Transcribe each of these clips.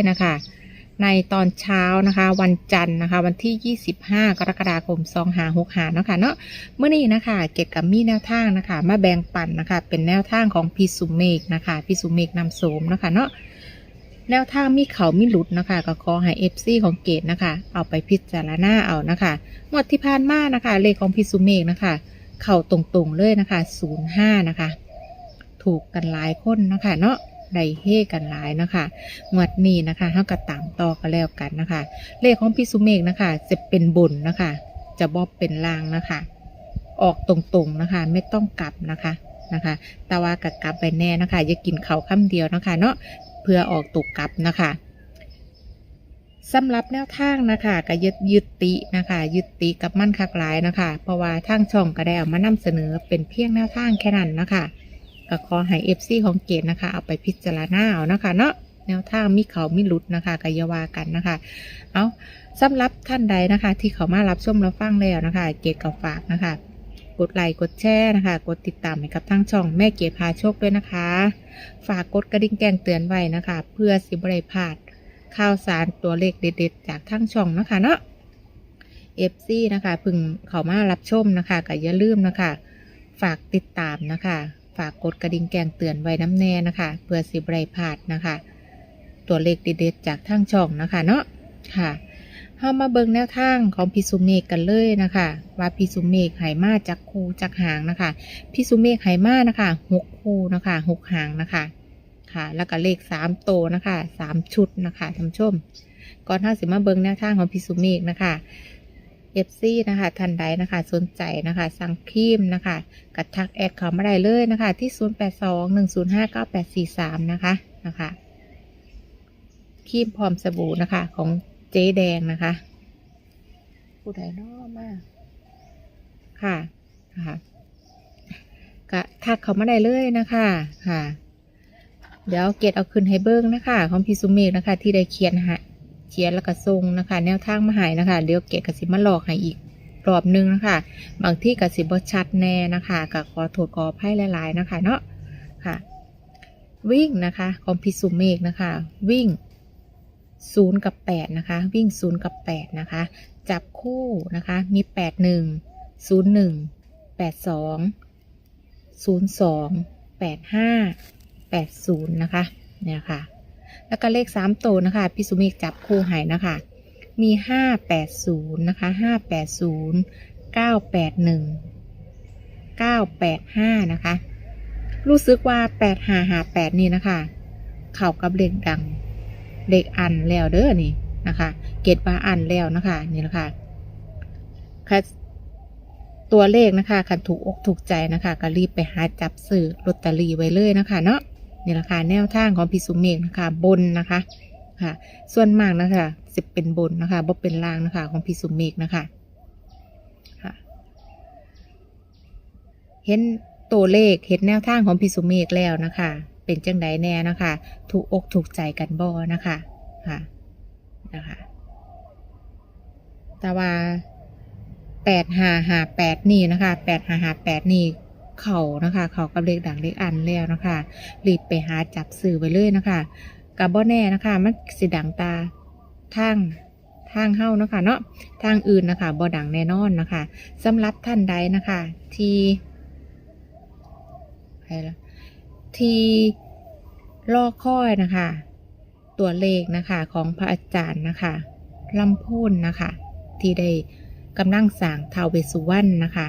ยนะคะ ในตอนเช้านะคะ วันจันทร์นะคะ วันที่ 25 กรกฎาคม2 5 6 5เนาะค่ะเนาะเมื่อนี้นะคะ เกี่ยวกับมีแนวทางนะคะ มาแบ่งปันนะคะ เป็นแนวทางของพีสุเมกนะคะพีสุเมกนำโสมนะคะเนาะแนวทางมีเขามีหลุดนะคะ ก็ขอให้เอฟซีของเกดนะคะ เอาไปพิจารณาเอานะคะงวดที่ผ่านมานะคะ เลขของพีสุเมกนะคะ เข่าตรงๆเลยนะคะ05นะคะ ถูกกันหลายคนนะคะเนาะ ได้เฮกันหลายนะคะงวดนี้นะคะเท่ากับตามต่อกันแล้วกันนะคะ เลขของพี่สุเมกนะคะ จะเป็นบนนะคะ จะบอบเป็นลางนะคะ ออกตรงๆนะคะ ไม่ต้องกลับนะคะนะคะแต่ว่ากับกลับไปแน่นะคะ อย่ากินเขาค่ำเดียวนะคะ เนาะเพื่อออกตกกลับนะคะสำหรับแนวทางนะคะก็ยึดยึดตินะคะ ยึดติกับมั่นคักหลายนะคะ เพราะว่าทางช่องก็ได้เอามานำเสนอเป็นเพียงแนวทางแค่นั้นนะคะ ก็ขอให้เอฟซีของเกดนะคะ เอาไปพิจารณาเอานะคะเนาะแนวทางมีเขามีหลุดนะคะก็อย่าวากันนะคะ เอาสำหรับท่านใดนะคะ ที่เขามารับชมรับฟังแล้วนะคะ เกดกับฝากนะคะ กดไลค์กดแชร์นะคะ กดติดตามให้กับทางช่องแม่เกดพาโชคด้วยนะคะ ฝากกดกระดิ่งแจ้งเตือนไว้นะคะ เพื่อสิบริพลาดข่าวสารตัวเลขเด็ดๆ จากทางช่องนะคะเนาะเอฟซีนะคะ พึงเขามารับชมนะคะก็อย่าลืมนะคะ ฝากติดตามนะคะ ฝากกดกระดิ่งแจ้งเตือนไว้น้ำแน่นะคะ เพื่อสิบริพลาดนะคะ ตัวเลขเด็ดๆจากทางช่องนะคะเนาะค่ะเฮามาเบิ่งแนวทางของพิสุเมกกันเลยนะคะ ว่าพิสุเมกไหมาจากคูจากหางนะคะพิสุเมกไหมานะคะหกคูนะคะหกหางนะคะ ค่ะ แล้วก็เลขสามโตนะคะสามชุดนะคะท่านผู้ชม ก่อนท่าสิมาเบิ่งแนวทางของพิสุเมกนะคะ เอฟซีนะคะทันใดนะคะสนใจนะคะสั่งครีมนะคะกัดทักแอดเขามาได้เลยนะคะที่ 0821059843 นะคะนะคะครีมพร้อมสบู่นะคะของเจ๊แดงนะคะผู้ใดน้อมากค่ะค่ะก็ทักเขามาได้เลยนะคะค่ะ เดี๋ยวเกดเอาขึ้นให้เบิ้งนะคะ ของพี่สุเมฆนะคะ ที่ได้เขียนฮะ ขียนแล้วก็ทรงนะคะ แนวทางมาหายนะคะ เดี๋ยวเกดกสิมาหลอกให้อีกรอบนึงนะคะ บางที่กสิบชัดแน่นะคะก็ขอโทษขออภัยหลายๆนะคะเนาะค่ะ วิ่งนะคะของพี่สุเมฆนะคะ วิ่งศูนย์กับแปดนะคะ วิ่งศูนย์กับแปดนะคะ จับคู่นะคะมีแปดหนึ่งศูนย์หนึ่งแปดสองศูนย์สองแปดห้าแปดศูนย์นะคะเนี่ยค่ะ แล้วก็เลขสามตัวนะคะพี่สุเมฆจับคู่ให้นะคะ มีห้าแปดศูนย์นะคะห้าแปดศูนย์เก้าแปดหนึ่งเก้าแปดห้านะคะ รู้สึกว่าแปดหาหาแปดนี่นะคะ เข่ากับเลขดังเด็กอันแล้วเด้อนี่นะคะ เกตว่าอันแล้วนะคะนี่แหละค่ะค่ะตัวเลขนะคะคันถูกอกถูกใจนะคะ ก็รีบไปหาจับสื่อลอตเตอรี่ไว้เลยนะคะเนาะ นี่แหละค่ะแนวทางของพิสุเมกนะคะบนนะคะค่ะ ส่วนมากนะคะจะเป็นบนนะคะบ่เป็นล่างนะคะ ของพิสุเมกนะคะค่ะเห็นตัวเลขเห็นแนวทางของพิสุเมกแล้วนะคะ เป็นจังไดแน่นะคะ ถูกอกถูกใจกันบ่นะคะค่ะนะคะแต่ว่าแปดหาหาแปดนี่นะคะแปดหาหาแปดนี่ เข่านะคะเขากับเลขดังเลขอันแล้วนะคะรีบไปหาจับสื่อไปเลยนะคะกับบ่แน่นะคะมันสิดังตาทางทางเฮ้านะคะเนาะทางอื่นนะคะบ่ดังแน่นอนนะคะสำหรับท่านใดนะคะ ที่ใครละที่รอค่อยนะคะ ตัวเลขนะคะของพระอาจารย์นะคะลำพูนนะคะ ที่ได้ กำลังสั่งทาวเวสุวรรณนะคะ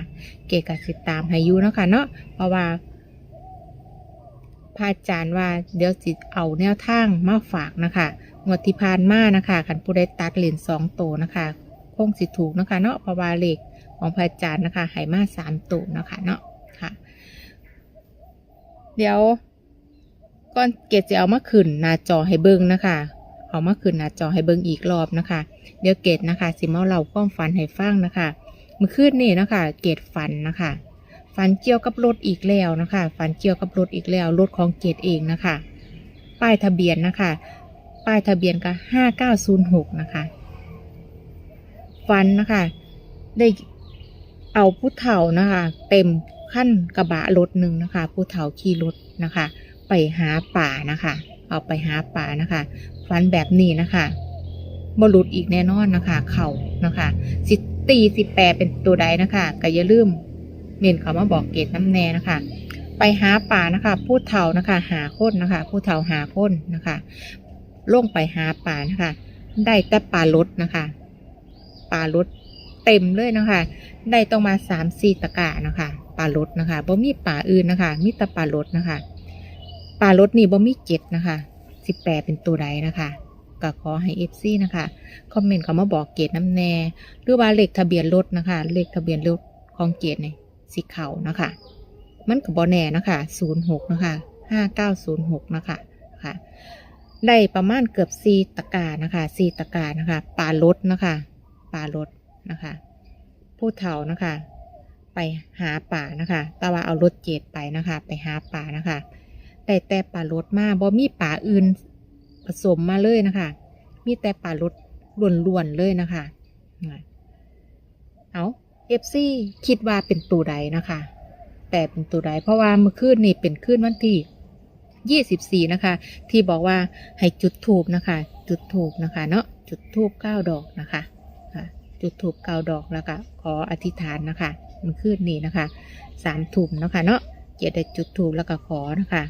เกกสิตามให้ยูเนาะคะเนาะเพราะว่าพระอาจารย์ว่าเดี๋ยวจิตเอาแนวทางมาฝากนะคะงวดที่ผ่านมานะคะขันผู้ได้ตัดเหรียญสองโตนะคะคงสิถูกนะคะ เนาะเพราะว่าเลขของพระอาจารย์นะคะให้มาสามโตนะคะเนาะค่ะ เดี๋ยวก่อนเกดจะเอามาขึ้นหน้าจอให้เบิ้งนะคะ เอามาขึ้นหน้าจอให้เบิ้งอีกรอบนะคะ เดี๋ยวเกดนะคะสิมาเล่าความฝันให้ฟังนะคะเมื่อคืนนี่นะคะ เกดฝันนะคะฝันเกี่ยวกับรถอีกแล้วนะคะฝันเกี่ยวกับรถอีกแล้วรถของเกดเองนะคะ ป้ายทะเบียนนะคะ ป้ายทะเบียนก็ห้าเก้าศูนย์หกนะคะฝันนะคะ ได้เอาผู้เฒ่านะคะ เต็มขั้นกระบะรถหนึ่งนะคะ ผู้เฒ่าขี่รถนะคะ ไปหาป่านะคะ เอาไปหาป่านะคะฟันแบบนี้นะคะบหลุดอีกแน่นอนนะคะ เข่านะคะสิตีสิแปรเป็นตัวใดนะคะก็อย่าลืมเน้นเขามาบอกเกตน้ำแน่นะคะ ไปหาป่านะคะผู้เฒ่านะคะ หาคนนะคะผู้เฒ่าหาคนนะคะล่งไปหาป่านะคะ ได้แต่ปลาลดนะคะปลาลดเต็มเลยนะคะ ได้ต้องมาสามสี่ตะกร้านะคะปลาลดนะคะบ่มีปลาอื่นนะคะ มีแต่ปลาลดนะคะ ปลาลดนี่บ่มีเจ็ดนะคะสิบแปดเป็นตัวใดนะคะก็ขอให้เอฟซีนะคะ คอมเมนต์เขามาบอกเกตน้ำแน่หรือว่าเลขทะเบียนรถนะคะ เลขทะเบียนรถของเกตเนี่ยสีขาวนะคะ มันกับบอแน่นะคะศูนย์หกนะคะห้าเก้าศูนย์หกนะคะค่ะ ได้ประมาณเกือบสี่ตะกานะคะสี่ตะกานะคะปลาลดนะคะปลาลดนะคะ ผู้เฒ่านะคะ ไปหาป่านะคะต่ว่าเอารถเจ็ดไปนะคะ ไปหาป่านะคะ แต่แต่ป่ารถมาบ่มีป่าอื่น ผสมมาเลยนะคะ มีแต่ป่ารถล้วนๆเลยนะคะ เอาเอฟซีคิดว่าเป็นตัวใดนะคะ แต่เป็นตัวใดเพราะว่าเมื่อคืนนี่เป็นคืนวันที่ยี่สิบสี่นะคะ ที่บอกว่าให้จุดถูบนะคะ จุดถูบนะคะ เนาะจุดทูบเก้าดอกนะคะจุดถูบเก้าดอกแล้วก็ขออธิษฐานนะคะ มันขึ้นนี่นะคะสามถุ่มนะคะเนาะเจ็ดจุดถูบแล้วก็ขอนะคะ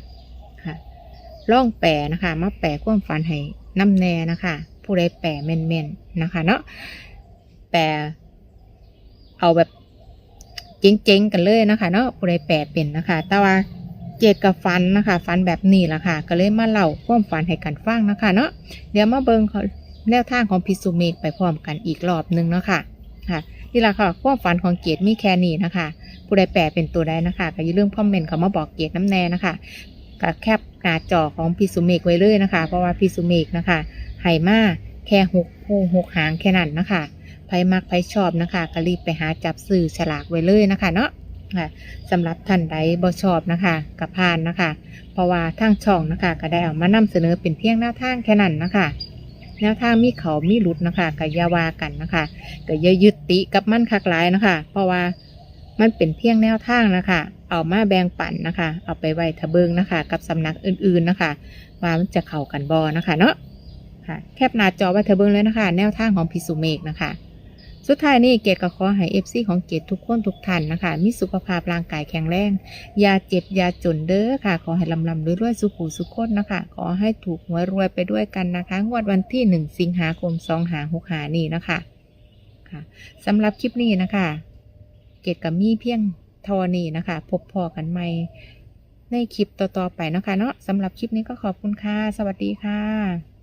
ล่องแปรนะคะ มาแปรความฝันให้น้ำแน่นะคะ ผู้ใดแปรแม่นๆนะคะ เนาะแปรเอาแบบเจ๊งๆกันเลยนะคะ เนาะผู้ใดแปรเป็นนะคะ แต่ว่าเจ็ดกับฟันนะคะฟันแบบนี้ละค่ะ ก็เลยมาเล่าความฝันให้กันฟังนะคะ เนาะเดี๋ยวมาเบิงเขาแนวทางของพิสุเมกไปพร้อมกันอีกรอบนึงเนาะค่ะค่ะนี่ละค่ะความฝันของเกดมีแค่นี้นะคะ ผู้ใดแปลเป็นตัวใดนะคะ ก็อย่าลืมคอมเมนต์เขามาบอกเกดน้ำแน่นะคะก็แคป หน้าจอของพิสุเมกไว้เลยนะคะ เพราะว่าพิสุเมกนะคะไห่มาแค่หกคู่หกหางแค่นั้นนะคะไผมักไผชอบนะคะก็รีบไปหาจับสื่อฉลากไว้เลยนะคะเนาะค่ะสำหรับท่านใดบ่ชอบนะคะกับพานนะคะ เพราะว่าทางช่องนะคะ ก็ได้เอามานำเสนอเป็นเพียงหน้าทางแค่นั้นนะคะแนวทางมีเขามีหลุดนะคะกับยาวากันนะคะก็อย่ายึดติกับมั่นคักหลายนะคะ เพราะว่า มันเป็นเพียงแนวทางนะคะ เอามาแบ่งปันนะคะ เอาไปไว้ทะเบิงนะคะ กับสำนักอื่นๆนะคะว่ามันจะเข้ากันบอนะคะเนาะค่ะแคปหน้าจอไว้ทะเบิงเลยนะคะ แนวทางของพิสุเมกนะคะสุดท้ายนี่เกดก็ขอให้เอฟซีของเกดทุกคนทุกท่านนะคะ มีสุขภาพร่างกายแข็งแรงอย่าเจ็บอย่าจนเด้อค่ะ ขอให้ลำลำด้วยๆสุขูสุขคนนะคะ ขอให้ถูกหวยรวยไปด้วยกันนะคะงวดวันที่หนึ่งสิงหาคมสองหาหกหานี่นะคะค่ะสำหรับคลิปนี้นะคะ เกตกับมีเพียงทอนี้นะคะ พบพอกันใหม่ในคลิปต่อๆไปนะคะเนาะสำหรับคลิปนี้ก็ขอบคุณค่ะ สวัสดีค่ะ